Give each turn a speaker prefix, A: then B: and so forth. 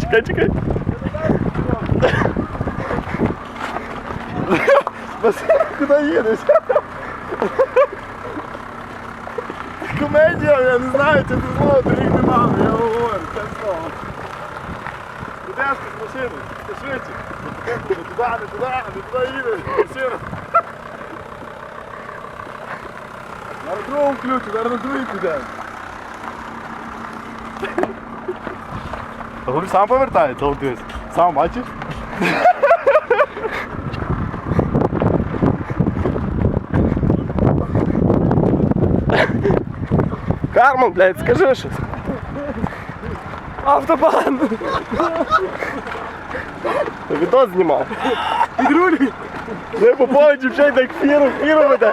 A: Чекай, чекай. Куди їдеш? Комедія, я не знаю, чи це слово доріг не мав, я говорю. Ідеш з машини, ти швидше. Не туди, не туди, не туди їдеш, машина. Зараз другу включу, зараз на другий піде. Говорю, сам повертається, от дивись. Сам бачиш? Карман, блядь, скажи щось. Автобан! Відос знімав. Під. Не попали дівчат, так фіру, фіру веде.